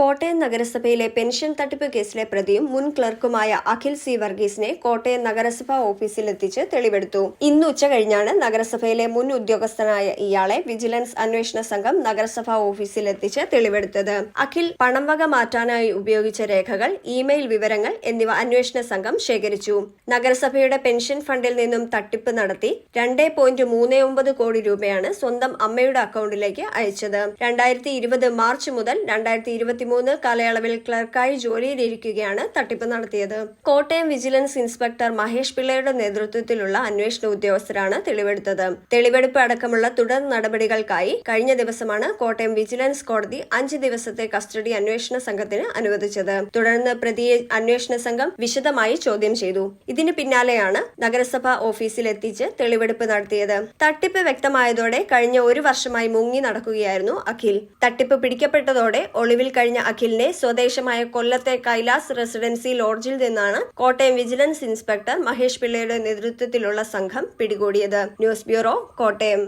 കോട്ടയം നഗരസഭയിലെ പെൻഷൻ തട്ടിപ്പ് കേസിലെ പ്രതിയും മുൻ ക്ലർക്കുമായ അഖിൽ സി വർഗീസിനെ കോട്ടയം നഗരസഭാ ഓഫീസിലെത്തിച്ച് തെളിവെടുത്തു. ഇന്ന് ഉച്ച കഴിഞ്ഞാണ് നഗരസഭയിലെ മുൻ ഉദ്യോഗസ്ഥനായ ഇയാളെ വിജിലൻസ് അന്വേഷണ സംഘം നഗരസഭാ ഓഫീസിലെത്തിച്ച് തെളിവെടുത്തത്. അഖിൽ പണം വക മാറ്റാനായി ഉപയോഗിച്ച രേഖകൾ ഇമെയിൽ വിവരങ്ങൾ എന്നിവ അന്വേഷണ സംഘം ശേഖരിച്ചു. നഗരസഭയുടെ പെൻഷൻ ഫണ്ടിൽ നിന്നും തട്ടിപ്പ് നടത്തി രണ്ടേ കോടി രൂപയാണ് സ്വന്തം അമ്മയുടെ അക്കൗണ്ടിലേക്ക് അയച്ചത്. രണ്ടായിരത്തി മാർച്ച് മുതൽ രണ്ടായിരത്തി ഇരുപത്തിമൂന്ന് കാലയളവിൽ ക്ലർക്കായി ജോലിയിലിരിക്കുകയാണ് തട്ടിപ്പ് നടത്തിയത്. കോട്ടയം വിജിലൻസ് ഇൻസ്പെക്ടർ മഹേഷ് പിള്ളയുടെ നേതൃത്വത്തിലുള്ള അന്വേഷണ ഉദ്യോഗസ്ഥരാണ് തെളിവെടുത്തത്. തെളിവെടുപ്പ് അടക്കമുള്ള തുടർ നടപടികൾക്കായി കഴിഞ്ഞ ദിവസമാണ് കോട്ടയം വിജിലൻസ് കോടതി അഞ്ച് ദിവസത്തെ കസ്റ്റഡി അന്വേഷണ സംഘത്തിന് അനുവദിച്ചത്. തുടർന്ന് പ്രതിയെ അന്വേഷണ സംഘം വിശദമായി ചോദ്യം ചെയ്തു. ഇതിന് പിന്നാലെയാണ് നഗരസഭ ഓഫീസിൽ എത്തിച്ച് തെളിവെടുപ്പ് നടത്തിയത്. തട്ടിപ്പ് വ്യക്തമായതോടെ കഴിഞ്ഞ ഒരു വർഷമായി മുങ്ങി നടക്കുകയായിരുന്നു അഖിൽ. തട്ടിപ്പ് പിടിക്കപ്പെട്ടതോടെ ഒളിവിൽ കഴിഞ്ഞ അഖിലിനെ സ്വദേശമായ കൊല്ലത്തെ കൈലാസ് റെസിഡൻസി ലോഡ്ജിൽ നിന്നാണ് കോട്ടയം വിജിലൻസ് ഇൻസ്പെക്ടർ മഹേഷ് പിള്ളയുടെ നേതൃത്വത്തിലുള്ള സംഘം പിടികൂടിയത്. News bureau Kottayam.